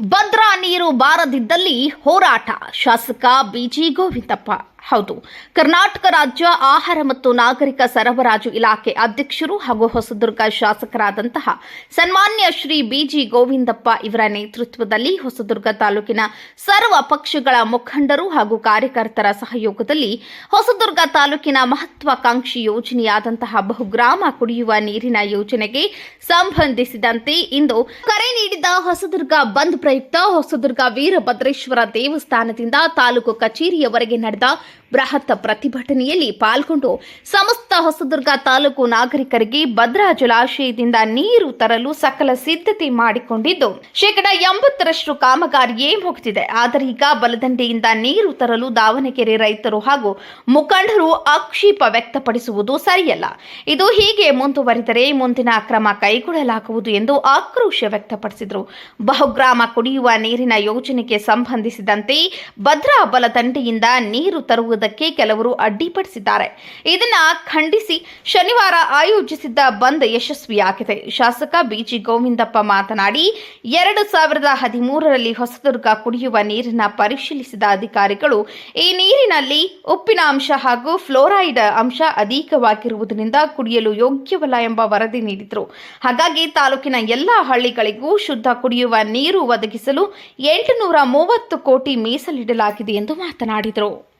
बद्रा ನೀರು ಬಾರದಿದ್ದಲ್ಲಿ ಹೋರಾಟ. ಶಾಸಕ ಬಿಜಿ ಗೋವಿಂದಪ್ಪ. ಹೌದು, ಕರ್ನಾಟಕ ರಾಜ್ಯ ಆಹಾರ ಮತ್ತು ನಾಗರಿಕ ಸರಬರಾಜು ಇಲಾಖೆ ಅಧ್ಯಕ್ಷರು ಹಾಗೂ ಹೊಸದುರ್ಗ ಶಾಸಕರಾದಂತಹ ಸನ್ಮಾನ್ಯ ಶ್ರೀ ಬಿಜಿ ಗೋವಿಂದಪ್ಪ ಇವರ ನೇತೃತ್ವದಲ್ಲಿ ಹೊಸದುರ್ಗ ತಾಲೂಕಿನ ಸರ್ವ ಪಕ್ಷಗಳ ಮುಖಂಡರು ಹಾಗೂ ಕಾರ್ಯಕರ್ತರ ಸಹಯೋಗದಲ್ಲಿ ಹೊಸದುರ್ಗ ತಾಲೂಕಿನ ಮಹತ್ವಾಕಾಂಕ್ಷಿ ಯೋಜನೆಯಾದಂತಹ ಬಹುಗ್ರಾಮ ಕುಡಿಯುವ ನೀರಿನ ಯೋಜನೆಗೆ ಸಂಬಂಧಿಸಿದಂತೆ ಇಂದು ಕರೆ ನೀಡಿದ ಹೊಸದುರ್ಗ ಬಂದ್ ಪ್ರಯುಕ್ತ ಹೊಸದುರ್ಗ ವೀರಭದ್ರೇಶ್ವರ ದೇವಸ್ಥಾನದಿಂದ ತಾಲೂಕು ಕಚೇರಿಯವರೆಗೆ ನಡೆದ ಬೃಹತ್ ಪ್ರತಿಭಟನೆಯಲ್ಲಿ ಪಾಲ್ಗೊಂಡು ಸಮಸ್ತ ಹೊಸದುರ್ಗ ತಾಲೂಕು ನಾಗರಿಕರಿಗೆ ಭದ್ರಾ ಜಲಾಶಯದಿಂದ ನೀರು ತರಲು ಸಕಲ ಸಿದ್ಧತೆ ಮಾಡಿಕೊಂಡಿದ್ದು, ಶೇಕಡ ಎಂಬತ್ತರಷ್ಟು ಕಾಮಗಾರಿಯೇ ಮುಗಿದಿದೆ. ಆದರೆ ಈಗ ಬಲದಂಡೆಯಿಂದ ನೀರು ತರಲು ದಾವಣಗೆರೆ ರೈತರು ಹಾಗೂ ಮುಖಂಡರು ಆಕ್ಷೇಪ ವ್ಯಕ್ತಪಡಿಸುವುದು ಸರಿಯಲ್ಲ. ಇದು ಹೀಗೆ ಮುಂದುವರಿದರೆ ಮುಂದಿನ ಕ್ರಮ ಕೈಗೊಳ್ಳಲಾಗುವುದು ಎಂದು ಆಕ್ರೋಶ ವ್ಯಕ್ತಪಡಿಸಿದರು. ಬಹುಗ್ರಾಮ ಕುಡಿಯುವ ನೀರಿನ ಯೋಜನೆಗೆ ಸಂಬಂಧಿಸಿದಂತೆ ಭದ್ರಾ ಬಲದಂಡೆಯಿಂದ ನೀರು ತರುವುದಕ್ಕೆ ಕೆಲವರು ಅಡ್ಡಿಪಡಿಸಿದ್ದಾರೆ. ಇದನ್ನ ಖಂಡಿಸಿ ಶನಿವಾರ ಆಯೋಜಿಸಿದ್ದ ಬಂದ್ ಯಶಸ್ವಿಯಾಗಿದೆ. ಶಾಸಕ ಬಿಜಿ ಗೋವಿಂದಪ್ಪ ಮಾತನಾಡಿ, ಎರಡು ಸಾವಿರದ ಹದಿಮೂರರಲ್ಲಿ ಹೊಸದುರ್ಗ ಕುಡಿಯುವ ನೀರಿನ ಪರಿಶೀಲಿಸಿದ ಅಧಿಕಾರಿಗಳು, ಈ ನೀರಿನಲ್ಲಿ ಉಪ್ಪಿನ ಅಂಶ ಹಾಗೂ ಫ್ಲೋರೈಡ್ ಅಂಶ ಅಧಿಕವಾಗಿರುವುದರಿಂದ ಕುಡಿಯಲು ಯೋಗ್ಯವಲ್ಲ ಎಂಬ ವರದಿ ನೀಡಿದರು. ಹಾಗಾಗಿ ತಾಲೂಕಿನ ಎಲ್ಲ ಹಳ್ಳಿಗಳಿಗೂ ಶುದ್ಧ ಕುಡಿಯುವ ನೀರು ಒದಗಿಸಲು ಎಂಟುನೂರ ಮೂವತ್ತು ಕೋಟಿ ಮೀಸಲಿಡಲಾಗಿದೆ ಎಂದು ಮಾತನಾಡಿದರು.